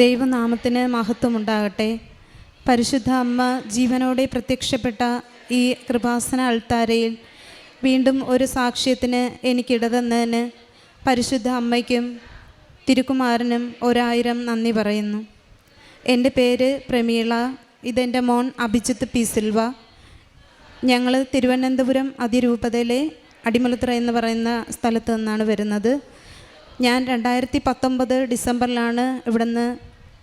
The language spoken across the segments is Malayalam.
ദൈവനാമത്തിന് മഹത്വമുണ്ടാകട്ടെ. പരിശുദ്ധ അമ്മ ജീവനോടെ പ്രത്യക്ഷപ്പെട്ട ഈ കൃപാസന അൾത്താരയിൽ വീണ്ടും ഒരു സാക്ഷ്യത്തിന് എനിക്കിടതെന്നതിന് പരിശുദ്ധ അമ്മയ്ക്കും തിരുക്കുമാരനും ഒരായിരം നന്ദി പറയുന്നു. എന്റെ പേര് പ്രമീള ഇതെന്റെ മോൻ അഭിജിത്ത് പി സിൽവ. ഞങ്ങൾ തിരുവനന്തപുരം അതിരൂപതയിലെ അടിമലത്ര എന്ന് പറയുന്ന സ്ഥലത്ത് നിന്നാണ് വരുന്നത്. ഞാൻ രണ്ടായിരത്തി പത്തൊമ്പത് ഡിസംബറിലാണ് ഇവിടുന്ന്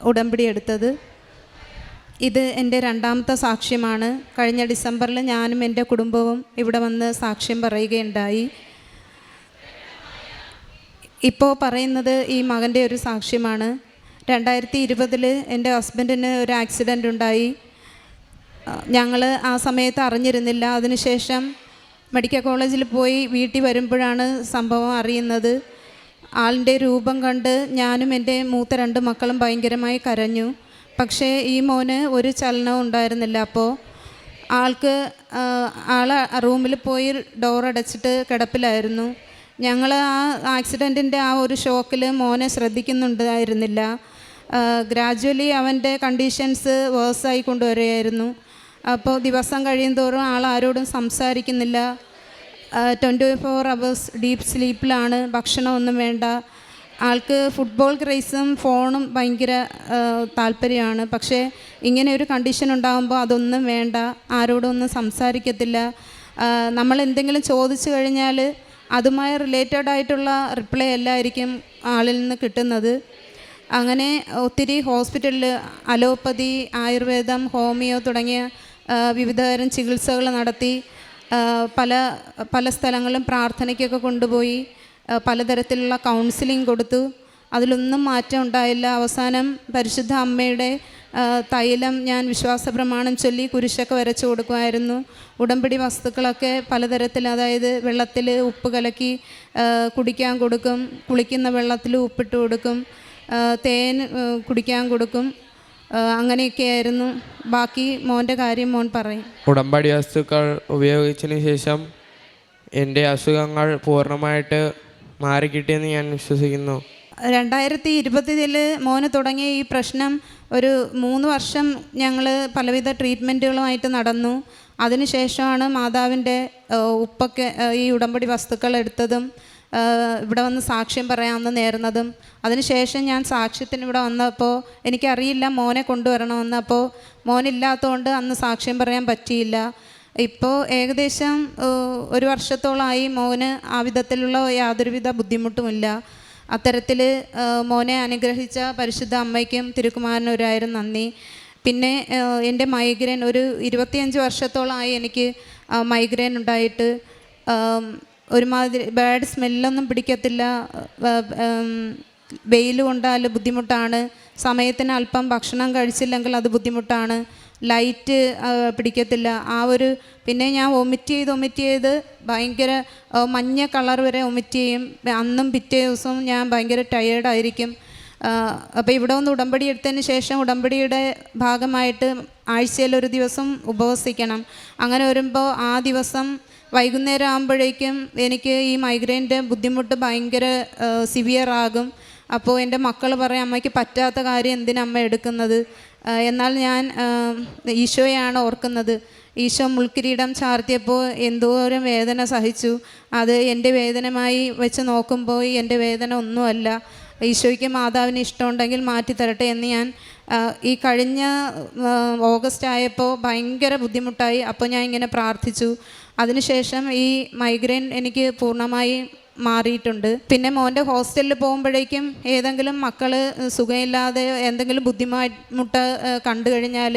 ഉടമ്പടി എടുത്തത്. ഇത് എന്റെ രണ്ടാമത്തെ സാക്ഷ്യമാണ്. കഴിഞ്ഞ ഡിസംബറിൽ ഞാനും എന്റെ കുടുംബവും ഇവിടെ വന്ന് സാക്ഷ്യം പറയുകയുണ്ടായി. ഇപ്പോൾ പറയുന്നത് ഈ മകന്റെ ഒരു സാക്ഷ്യമാണ്. രണ്ടായിരത്തി ഇരുപതിൽ എന്റെ ഹസ്ബൻഡിന് ഒരു ആക്സിഡന്റ് ഉണ്ടായി. ഞങ്ങൾ ആ സമയത്ത് അറിഞ്ഞിരുന്നില്ല. അതിനുശേഷം മെഡിക്കൽ കോളേജിൽ പോയി വീട്ടിൽ വരുമ്പോഴാണ് സംഭവം അറിയുന്നത്. ആളിന്റെ രൂപം കണ്ട് ഞാനും എന്റെ മൂത്ത രണ്ട് മക്കളും ഭയങ്കരമായി കരഞ്ഞു. പക്ഷേ ഈ മോന് ഒരു ചലനവും ഉണ്ടായിരുന്നില്ല. അപ്പോൾ ആൾക്ക് ആൾ റൂമിൽ പോയി ഡോർ അടച്ചിട്ട് കിടപ്പിലായിരുന്നു. ഞങ്ങൾ ആ ആക്സിഡന്റിന്റെ ആ ഒരു ഷോക്കിൽ മോനെ ശ്രദ്ധിക്കുന്നുണ്ടായിരുന്നില്ല. ഗ്രാജുവലി അവന്റെ കണ്ടീഷൻസ് വേഴ്സായി കൊണ്ടുവരികയായിരുന്നു. അപ്പോൾ ദിവസം കഴിയും തോറും ആൾ ആരോടും സംസാരിക്കുന്നില്ല. ട്വന്റി ഫോർ അവേഴ്സ് ഡീപ്പ് സ്ലീപ്പിലാണ് ഭക്ഷണമൊന്നും വേണ്ട. ആൾക്ക് ഫുട്ബോൾ ക്രൈസും ഫോണും ഭയങ്കര താല്പര്യമാണ്. പക്ഷേ ഇങ്ങനെ ഒരു കണ്ടീഷൻ ഉണ്ടാകുമ്പോൾ അതൊന്നും വേണ്ട. ആരോടും ഒന്നും സംസാരിക്കത്തില്ല. നമ്മൾ എന്തെങ്കിലും ചോദിച്ചു കഴിഞ്ഞാൽ അതുമായി റിലേറ്റഡ് ആയിട്ടുള്ള റിപ്ലൈ എല്ലായിരിക്കും ആളിൽ നിന്ന് കിട്ടുന്നത്. അങ്ങനെ ഒത്തിരി ഹോസ്പിറ്റലിൽ അലോപ്പതി ആയുർവേദം ഹോമിയോ തുടങ്ങിയ വിവിധതരം ചികിത്സകൾ നടത്തി. പല പല സ്ഥലങ്ങളിലും പ്രാർത്ഥനയ്ക്കൊക്കെ കൊണ്ടുപോയി പലതരത്തിലുള്ള കൗൺസിലിംഗ് കൊടുത്തു. അതിലൊന്നും മാറ്റം ഉണ്ടായില്ല. അവസാനം പരിശുദ്ധ അമ്മയുടെ തൈലം ഞാൻ വിശ്വാസ പ്രമാണം ചൊല്ലി കുരിശൊക്കെ വരച്ചു കൊടുക്കുമായിരുന്നു. ഉടമ്പടി വസ്തുക്കളൊക്കെ പലതരത്തിൽ അതായത് വെള്ളത്തിൽ ഉപ്പ് കലക്കി കുടിക്കാൻ കൊടുക്കും. കുളിക്കുന്ന വെള്ളത്തിൽ ഉപ്പിട്ട് കൊടുക്കും. തേൻ കുടിക്കാൻ കൊടുക്കും. അങ്ങനെയൊക്കെയായിരുന്നു. ബാക്കി മോന്റെ കാര്യം മോൻ പറയും. ഉടമ്പടി വസ്തുക്കൾ ഉപയോഗിച്ചതിന് ശേഷം എന്റെ അസുഖങ്ങൾ പൂർണമായിട്ട് മാറിക്കിട്ടിയെന്ന് ഞാൻ വിശ്വസിക്കുന്നു. രണ്ടായിരത്തി ഇരുപതിൽ മോന് തുടങ്ങിയ ഈ പ്രശ്നം ഒരു മൂന്ന് വർഷം ഞങ്ങൾ പലവിധ ട്രീറ്റ്മെന്റുകളുമായിട്ട് നടന്നു. അതിനുശേഷമാണ് മാതാവിന്റെ ഉപ്പൊക്കെ ഈ ഉടമ്പടി വസ്തുക്കൾ എടുത്തതും ഇവിടെ വന്ന് സാക്ഷ്യം പറയാമെന്ന് നേരുന്നതും. അതിനുശേഷം ഞാൻ സാക്ഷ്യത്തിന് ഇവിടെ വന്നപ്പോൾ എനിക്കറിയില്ല മോനെ കൊണ്ടുവരണമെന്ന്. അപ്പോൾ മോനില്ലാത്തതുകൊണ്ട് അന്ന് സാക്ഷ്യം പറയാൻ പറ്റിയില്ല. ഇപ്പോൾ ഏകദേശം ഒരു വർഷത്തോളമായി മോന് ആ വിധത്തിലുള്ള യാതൊരുവിധ ബുദ്ധിമുട്ടുമില്ല. അത്തരത്തിൽ മോനെ അനുഗ്രഹിച്ച പരിശുദ്ധ അമ്മയ്ക്കും തിരുക്കുമാരനൊരായിരം നന്ദി. പിന്നെ എന്റെ മൈഗ്രെയിൻ ഒരു ഇരുപത്തിയഞ്ച് വർഷത്തോളമായി എനിക്ക് മൈഗ്രെയിൻ ഉണ്ടായിട്ട് ഒരുമാതിരി ബാഡ് സ്മെല്ലൊന്നും പിടിക്കത്തില്ല. വെയിൽ കൊണ്ടാൽ ബുദ്ധിമുട്ടാണ്. സമയത്തിന് അല്പം ഭക്ഷണം കഴിച്ചില്ലെങ്കിൽ അത് ബുദ്ധിമുട്ടാണ്. ലൈറ്റ് പിടിക്കത്തില്ല. ആ ഒരു പിന്നെ ഞാൻ വൊമിറ്റ് ചെയ്ത് വൊമിറ്റ് ചെയ്ത് ഭയങ്കര മഞ്ഞ കളർ വരെ വൊമിറ്റ് ചെയ്യും. അന്നും പിറ്റേ ദിവസവും ഞാൻ ഭയങ്കര ടയേർഡായിരിക്കും അപ്പോൾ ഇവിടെ ഒന്ന് ഉടമ്പടി എടുത്തതിന് ശേഷം ഉടമ്പടിയുടെ ഭാഗമായിട്ട് ആഴ്ചയിൽ ഒരു ദിവസം ഉപവസിക്കണം. അങ്ങനെ വരുമ്പോൾ ആ ദിവസം വൈകുന്നേരം ആകുമ്പോഴേക്കും എനിക്ക് ഈ മൈഗ്രെയിന്റെ ബുദ്ധിമുട്ട് ഭയങ്കര സിവിയർ ആകും. അപ്പോൾ എന്റെ മക്കൾ പറയും അമ്മയ്ക്ക് പറ്റാത്ത കാര്യം എന്തിനാ അമ്മ എടുക്കുന്നത്? എന്നാൽ ഞാൻ ഈശോയാണ് ഓർക്കുന്നത്. ഈശോ മുൾക്കിരീടം ചാർത്തിയപ്പോൾ എന്തോരം വേദന സഹിച്ചു. അത് എന്റെ വേദനമായി വെച്ച് നോക്കുമ്പോൾ എന്റെ വേദന ഒന്നുമല്ല. ഈശോയ്ക്ക് മാതാവിന് ഇഷ്ടമുണ്ടെങ്കിൽ മാറ്റിത്തരട്ടെ എന്ന് ഞാൻ ഈ കഴിഞ്ഞ ഓഗസ്റ്റ് ആയപ്പോൾ ഭയങ്കര ബുദ്ധിമുട്ടായി. അപ്പോൾ ഞാൻ ഇങ്ങനെ പ്രാർത്ഥിച്ചു. അതിനുശേഷം ഈ മൈഗ്രെയിൻ എനിക്ക് പൂർണമായി മാറിയിട്ടുണ്ട്. പിന്നെ മോന്റെ ഹോസ്റ്റലിൽ പോകുമ്പോഴേക്കും ഏതെങ്കിലും മക്കൾ സുഖമില്ലാതെ എന്തെങ്കിലും ബുദ്ധിമുട്ട് കണ്ടു കഴിഞ്ഞാൽ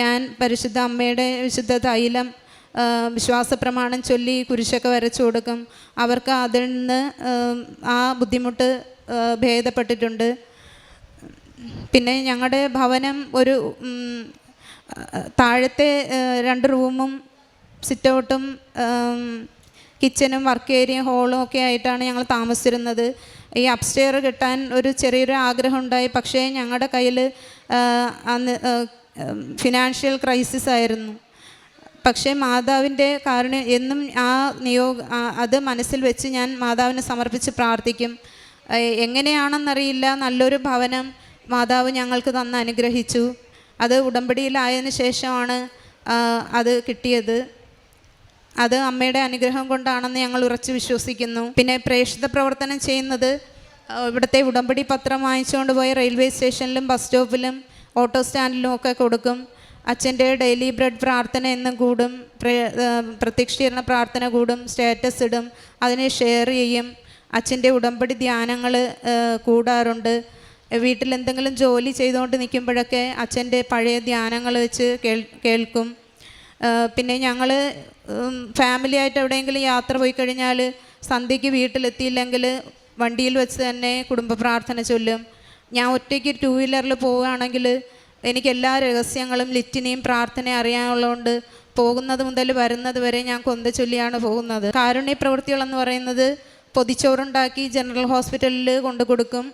ഞാൻ പരിശുദ്ധ അമ്മയുടെ വിശുദ്ധ തൈലം വിശ്വാസ പ്രമാണം ചൊല്ലി കുരിശൊക്കെ വരച്ചു കൊടുക്കും. അവർക്ക് അതിൽ നിന്ന് ആ ബുദ്ധിമുട്ട് ഭേദപ്പെട്ടിട്ടുണ്ട്. പിന്നെ ഞങ്ങളുടെ ഭവനം ഒരു താഴത്തെ രണ്ട് റൂമും സിറ്റ് ഔട്ടും കിച്ചനും വർക്ക് ഏരിയയും ഹോളും ഒക്കെ ആയിട്ടാണ് ഞങ്ങൾ താമസിച്ചിരുന്നത്. ഈ അപ്സ്റ്റെയർ കിട്ടാൻ ഒരു ചെറിയൊരു ആഗ്രഹം ഉണ്ടായി പക്ഷേ ഞങ്ങളുടെ കയ്യിൽ അന്ന് ഫിനാൻഷ്യൽ ക്രൈസിസ് ആയിരുന്നു. പക്ഷേ മാതാവിന്റെ കാരുണ്യം എന്നും ആ നിയോഗ അത് മനസ്സിൽ വെച്ച് ഞാൻ മാതാവിനെ സമർപ്പിച്ച് പ്രാർത്ഥിക്കും. എങ്ങനെയാണെന്നറിയില്ല. നല്ലൊരു ഭവനം മാതാവ് ഞങ്ങൾക്ക് തന്ന് അനുഗ്രഹിച്ചു. അത് ഉടമ്പടിയിലായതിനു ശേഷമാണ് അത് കിട്ടിയത്. അത് അമ്മയുടെ അനുഗ്രഹം കൊണ്ടാണെന്ന് ഞങ്ങൾ ഉറച്ചു വിശ്വസിക്കുന്നു. പിന്നെ പ്രേക്ഷിത പ്രവർത്തനം ചെയ്യുന്നത് ഇവിടുത്തെ ഉടമ്പടി പത്രം വാങ്ങിച്ചുകൊണ്ട് പോയി റെയിൽവേ സ്റ്റേഷനിലും ബസ് സ്റ്റോപ്പിലും ഓട്ടോ സ്റ്റാൻഡിലും ഒക്കെ കൊടുക്കും. അച്ഛന്റെ ഡെയിലി ബ്രെഡ് പ്രാർത്ഥന എന്നും കൂടും പ്രേ- പ്രത്യക്ഷീകരണ പ്രാർത്ഥന കൂടും സ്റ്റാറ്റസ് ഇടും അതിനെ ഷെയർ ചെയ്യും. അച്ഛന്റെ ഉടമ്പടി ധ്യാനങ്ങൾ കൂടാറുണ്ട്. വീട്ടിൽ എന്തെങ്കിലും ജോലി ചെയ്തുകൊണ്ട് നിൽക്കുമ്പോഴൊക്കെ അച്ഛന്റെ പഴയ ധ്യാനങ്ങൾ വെച്ച് കേൾ കേൾക്കും. പിന്നെ ഞങ്ങൾ ഫാമിലി ആയിട്ട് എവിടെയെങ്കിലും യാത്ര പോയി കഴിഞ്ഞാൽ സന്ധ്യയ്ക്ക് വീട്ടിലെത്തിയില്ലെങ്കിൽ വണ്ടിയിൽ വെച്ച് തന്നെ കുടുംബ പ്രാർത്ഥന ചൊല്ലും. ഞാൻ ഒറ്റയ്ക്ക് ടൂ വീലറിൽ പോവുകയാണെങ്കിൽ എനിക്ക് എല്ലാ രഹസ്യങ്ങളും ലിറ്റിനെയും പ്രാർത്ഥനയും അറിയാനുള്ളതുകൊണ്ട് പോകുന്നത് മുതൽ വരുന്നത് വരെ ഞാൻ കൊന്ത ചൊല്ലിയാണ് പോകുന്നത്. കാരുണ്യ പ്രവൃത്തികളെന്ന് പറയുന്നത് പൊതിച്ചോറുണ്ടാക്കി ജനറൽ ഹോസ്പിറ്റലിൽ കൊണ്ടു കൊടുക്കും.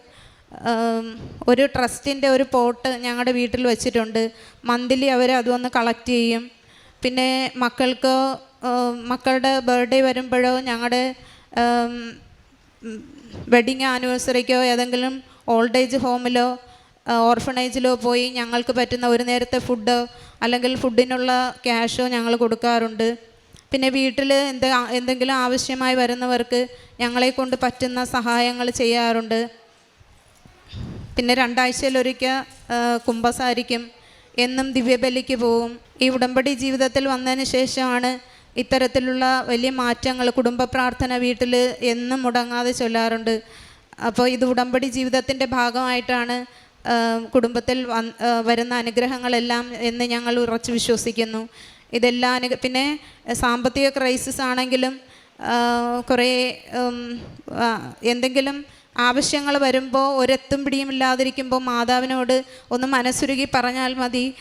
ഒരു ട്രസ്റ്റിന്റെ ഒരു പോട്ട് ഞങ്ങളുടെ വീട്ടിൽ വെച്ചിട്ടുണ്ട്. മന്ത്ലി അവർ അതൊന്ന് കളക്ട് ചെയ്യും. പിന്നെ മക്കൾക്ക് മക്കളുടെ ബർത്ത്ഡേ വരുമ്പോഴോ ഞങ്ങളുടെ വെഡിങ് ആനിവേഴ്സറിക്കോ ഏതെങ്കിലും ഓൾഡ് ഏജ് ഹോമിലോ ഓർഫണേജിലോ പോയി ഞങ്ങൾക്ക് പറ്റുന്ന ഒരു നേരത്തെ ഫുഡ് അല്ലെങ്കിൽ ഫുഡിനുള്ള ക്യാഷോ ഞങ്ങൾ കൊടുക്കാറുണ്ട്. പിന്നെ വീട്ടിൽ എന്ത് എന്തെങ്കിലും ആവശ്യമായി വരുന്നവർക്ക് ഞങ്ങളെ കൊണ്ട് പറ്റുന്ന സഹായങ്ങൾ ചെയ്യാറുണ്ട്. പിന്നെ രണ്ടാഴ്ചയിലൊരിക്കൽ കുമ്പസാരിക്കും. എന്നും ദിവ്യബലിക്ക് പോവും. ഈ ഉടമ്പടി ജീവിതത്തിൽ വന്നതിന് ശേഷമാണ് ഇത്തരത്തിലുള്ള വലിയ മാറ്റങ്ങൾ കുടുംബ പ്രാർത്ഥന വീട്ടിൽ എന്നും മുടങ്ങാതെ ചൊല്ലാറുണ്ട്. അപ്പോൾ ഇത് ഉടമ്പടി ജീവിതത്തിന്റെ ഭാഗമായിട്ടാണ് കുടുംബത്തിൽ വരുന്ന അനുഗ്രഹങ്ങളെല്ലാം എന്ന് ഞങ്ങൾ ഉറച്ചു വിശ്വസിക്കുന്നു. ഇതെല്ലാം അനു പിന്നെ സാമ്പത്തിക ക്രൈസിസ് ആണെങ്കിലും കുറേ എന്തെങ്കിലും ആവശ്യങ്ങൾ വരുമ്പോൾ ഒരെത്തും പിടിയും ഇല്ലാതിരിക്കുമ്പോൾ മാതാവിനോട് ഒന്ന് മനസ്സുരുകി പറഞ്ഞാൽ മതി.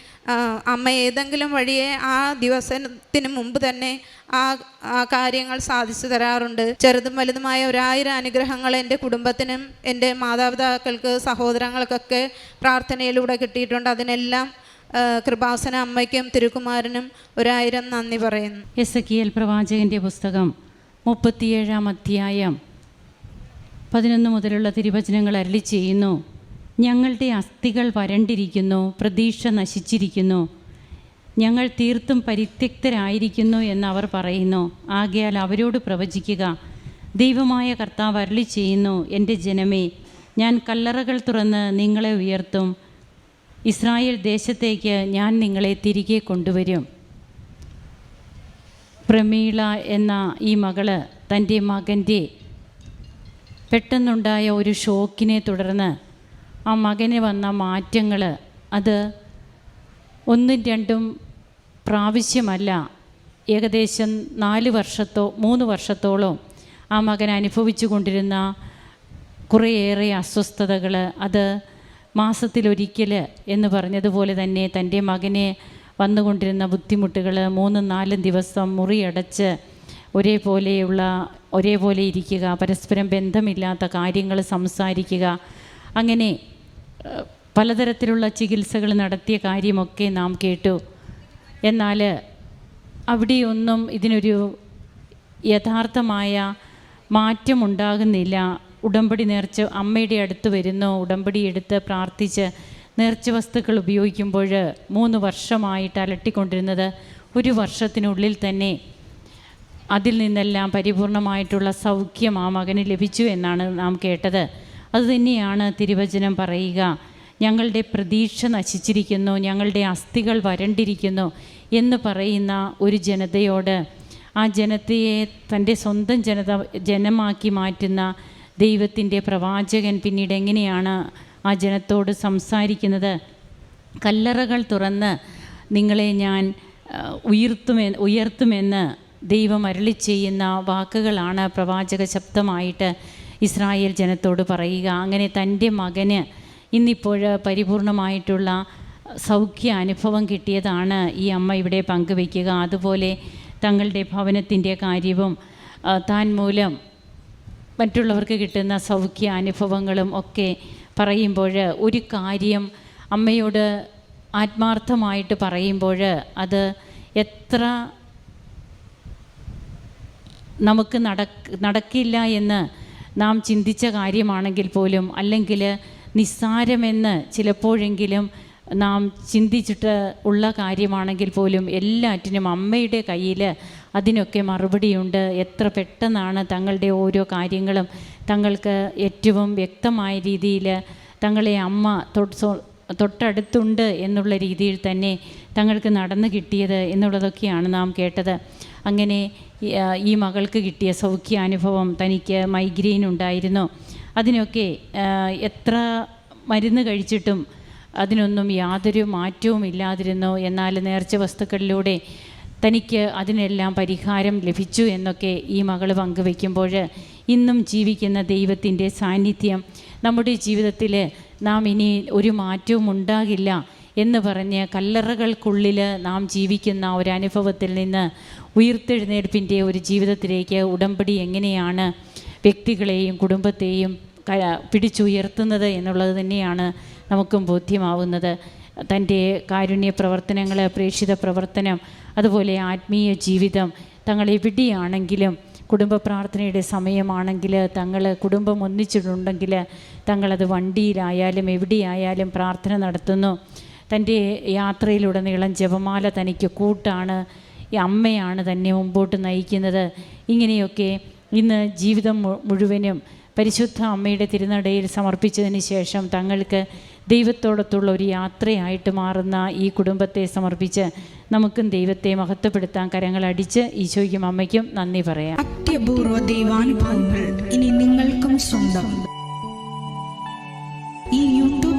അമ്മ ഏതെങ്കിലും വഴിയെ ആ ദിവസത്തിന് മുമ്പ് തന്നെ ആ കാര്യങ്ങൾ സാധിച്ചു തരാറുണ്ട്. ചെറുതും വലുതുമായ ഒരായിരം അനുഗ്രഹങ്ങൾ എന്റെ കുടുംബത്തിനും എന്റെ മാതാപിതാക്കൾക്ക് സഹോദരങ്ങൾക്കൊക്കെ പ്രാർത്ഥനയിലൂടെ കിട്ടിയിട്ടുണ്ട്. അതിനെല്ലാം കൃപാസന അമ്മയ്ക്കും തിരുക്കുമാരനും ഒരായിരം നന്ദി പറയുന്നു. എസ് പ്രവാചകന്റെ പുസ്തകം മുപ്പത്തിയേഴാം അധ്യായം പതിനൊന്ന് മുതലുള്ള തിരുവചനങ്ങൾ അരളി ചെയ്യുന്നു. ഞങ്ങളുടെ അസ്ഥികൾ വരണ്ടിരിക്കുന്നു പ്രതീക്ഷ നശിച്ചിരിക്കുന്നു. ഞങ്ങൾ തീർത്തും പരിത്യക്തരായിരിക്കുന്നു എന്ന് അവർ പറയുന്നു. ആകയാൽ അവരോട് പ്രവചിക്കുക. ദൈവമായ കർത്താവ് അരളി ചെയ്യുന്നു എന്റെ ജനമേ ഞാൻ കല്ലറകൾ തുറന്ന് നിങ്ങളെ ഉയർത്തും. ഇസ്രായേൽ ദേശത്തേക്ക് ഞാൻ നിങ്ങളെ തിരികെ കൊണ്ടുവരും. പ്രമീള എന്ന ഈ മകൾ തന്റെ മകന്റെ പെട്ടെന്നുണ്ടായ ഒരു ഷോക്കിനെ തുടർന്ന് ആ മകന് വന്ന മാറ്റങ്ങൾ അത് ഒന്നും രണ്ടും പ്രാവശ്യമല്ല. ഏകദേശം നാല് വർഷത്തോ മൂന്ന് വർഷത്തോളം ആ മകൻ അനുഭവിച്ചു കൊണ്ടിരുന്ന കുറേയേറെ അസ്വസ്ഥതകൾ അത് മാസത്തിലൊരിക്കൽ എന്ന് പറഞ്ഞതുപോലെ തന്നെ തന്റെ മകനെ വന്നുകൊണ്ടിരുന്ന ബുദ്ധിമുട്ടുകൾ മൂന്നും നാലും ദിവസം മുറിയടച്ച് ഒരേപോലെയുള്ള ഒരേപോലെ ഇരിക്കുക പരസ്പരം ബന്ധമില്ലാത്ത കാര്യങ്ങൾ സംസാരിക്കുക അങ്ങനെ പലതരത്തിലുള്ള ചികിത്സകൾ നടത്തിയ കാര്യമൊക്കെ നാം കേട്ടു. എന്നാൽ അവിടെയൊന്നും ഇതിനൊരു യഥാർത്ഥമായ മാറ്റമുണ്ടാകുന്നില്ല. ഉടമ്പടി നേർച്ച അമ്മയുടെ അടുത്ത് വരുന്നു. ഉടമ്പടി എടുത്ത് പ്രാർത്ഥിച്ച് നേർച്ച വസ്തുക്കൾ ഉപയോഗിക്കുമ്പോൾ മൂന്ന് വർഷമായിട്ട് അലട്ടിക്കൊണ്ടിരുന്നത് ഒരു വർഷത്തിനുള്ളിൽ തന്നെ അതിൽ നിന്നെല്ലാം പരിപൂർണമായിട്ടുള്ള സൗഖ്യം ആ മകന് ലഭിച്ചു എന്നാണ് നാം കേട്ടത്. അതുതന്നെയാണ് തിരുവചനം പറയുക. ഞങ്ങളുടെ പ്രതീക്ഷ നശിച്ചിരിക്കുന്നു ഞങ്ങളുടെ അസ്ഥികൾ വരണ്ടിരിക്കുന്നു എന്ന് പറയുന്ന ഒരു ജനതയോട് ആ ജനതയെ തന്റെ സ്വന്തം ജനത ജനമാക്കി മാറ്റുന്ന ദൈവത്തിന്റെ പ്രവാചകൻ പിന്നീട് എങ്ങനെയാണ് ആ ജനത്തോട് സംസാരിക്കുന്നത്? കല്ലറകൾ തുറന്ന് നിങ്ങളെ ഞാൻ ഉയർത്തുമെ ഉയർത്തുമെന്ന് ദൈവം അരളി ചെയ്യുന്ന വാക്കുകളാണ് പ്രവാചക ശബ്ദമായിട്ട് ഇസ്രായേൽ ജനത്തോട് പറയുക. അങ്ങനെ തന്റെ മകന് ഇന്നിപ്പോൾ പരിപൂർണമായിട്ടുള്ള സൗഖ്യ അനുഭവം കിട്ടിയതാണ് ഈ അമ്മ ഇവിടെ പങ്കുവയ്ക്കുക. അതുപോലെ തങ്ങളുടെ ഭവനത്തിന്റെ കാര്യവും താൻ മൂലം മറ്റുള്ളവർക്ക് കിട്ടുന്ന സൗഖ്യ അനുഭവങ്ങളും ഒക്കെ പറയുമ്പോൾ ഒരു കാര്യം അമ്മയോട് ആത്മാർത്ഥമായിട്ട് പറയുമ്പോൾ അത് എത്ര നമുക്ക് നടക്ക് നടക്കില്ല എന്ന് നാം ചിന്തിച്ച കാര്യമാണെങ്കിൽ പോലും അല്ലെങ്കിൽ നിസ്സാരമെന്ന് ചിലപ്പോഴെങ്കിലും നാം ചിന്തിച്ചിട്ട് ഉള്ള കാര്യമാണെങ്കിൽ പോലും എല്ലാറ്റിനും അമ്മയുടെ കയ്യിൽ അതിനൊക്കെ മറുപടിയുണ്ട്. എത്ര പെട്ടെന്നാണ് തങ്ങളുടെ ഓരോ കാര്യങ്ങളും തങ്ങൾക്ക് ഏറ്റവും വ്യക്തമായ രീതിയിൽ തങ്ങളെ അമ്മ തൊട്ടടുത്തുണ്ട് എന്നുള്ള രീതിയിൽ തന്നെ തങ്ങൾക്ക് നടന്നു കിട്ടിയത് എന്നുള്ളതൊക്കെയാണ് നാം കേട്ടത്. അങ്ങനെ ഈ, മകൾക്ക് കിട്ടിയ സൗഖ്യാനുഭവം തനിക്ക് മൈഗ്രെയിൻ ഉണ്ടായിരുന്നു അതിനൊക്കെ എത്ര മരുന്ന് കഴിച്ചിട്ടും അതിനൊന്നും യാതൊരു മാറ്റവും ഇല്ലാതിരുന്നു. എന്നാൽ നേർച്ച വസ്തുക്കളിലൂടെ തനിക്ക് അതിനെല്ലാം പരിഹാരം ലഭിച്ചു എന്നൊക്കെ ഈ മകൾ പങ്കുവെക്കുമ്പോൾ ഇന്നും ജീവിക്കുന്ന ദൈവത്തിന്റെ സാന്നിധ്യം നമ്മുടെ ജീവിതത്തിൽ നാം ഇനി ഒരു മാറ്റവും ഉണ്ടാകില്ല. എന്ന് പറഞ്ഞ് കല്ലറകൾക്കുള്ളിൽ നാം ജീവിക്കുന്ന ഒരു അനുഭവത്തിൽ നിന്ന് ഉയർത്തെഴുന്നേൽപ്പിന്റെ ഒരു ജീവിതത്തിലേക്ക് ഉടമ്പടി എങ്ങനെയാണ് വ്യക്തികളെയും കുടുംബത്തെയും പിടിച്ചുയർത്തുന്നത് എന്നുള്ളത് തന്നെയാണ് നമുക്കും ബോധ്യമാവുന്നത്. തന്റെ കാരുണ്യ പ്രവർത്തനങ്ങൾ പ്രേക്ഷിത പ്രവർത്തനം അതുപോലെ ആത്മീയ ജീവിതം തങ്ങൾ എവിടെയാണെങ്കിലും കുടുംബ പ്രാർത്ഥനയുടെ സമയമാണെങ്കിൽ തങ്ങൾ കുടുംബം ഒന്നിച്ചിട്ടുണ്ടെങ്കിൽ തങ്ങളത് വണ്ടിയിലായാലും എവിടെയായാലും പ്രാർത്ഥന നടത്തുന്നു. തന്റെ യാത്രയിലുടനീളം ജപമാല തനിക്ക് കൂട്ടാണ് ഈ അമ്മയാണ് തന്നെ മുമ്പോട്ട് നയിക്കുന്നത്. ഇങ്ങനെയൊക്കെ ഇന്ന് ജീവിതം മുഴുവനും പരിശുദ്ധ അമ്മയുടെ തിരുനടയിൽ സമർപ്പിച്ചതിന് ശേഷം തങ്ങൾക്ക് ദൈവത്തോടത്തുള്ള ഒരു യാത്രയായിട്ട് മാറുന്ന ഈ കുടുംബത്തെ സമർപ്പിച്ച് നമുക്കും ദൈവത്തെ മഹത്വപ്പെടുത്താൻ കരങ്ങളടിച്ച് ഈശോയ്ക്കും അമ്മയ്ക്കും നന്ദി പറയാം. അത്യപൂർവ ദൈവാനുഭവങ്ങൾ ഇനി നിങ്ങൾക്കും സ്വന്തം.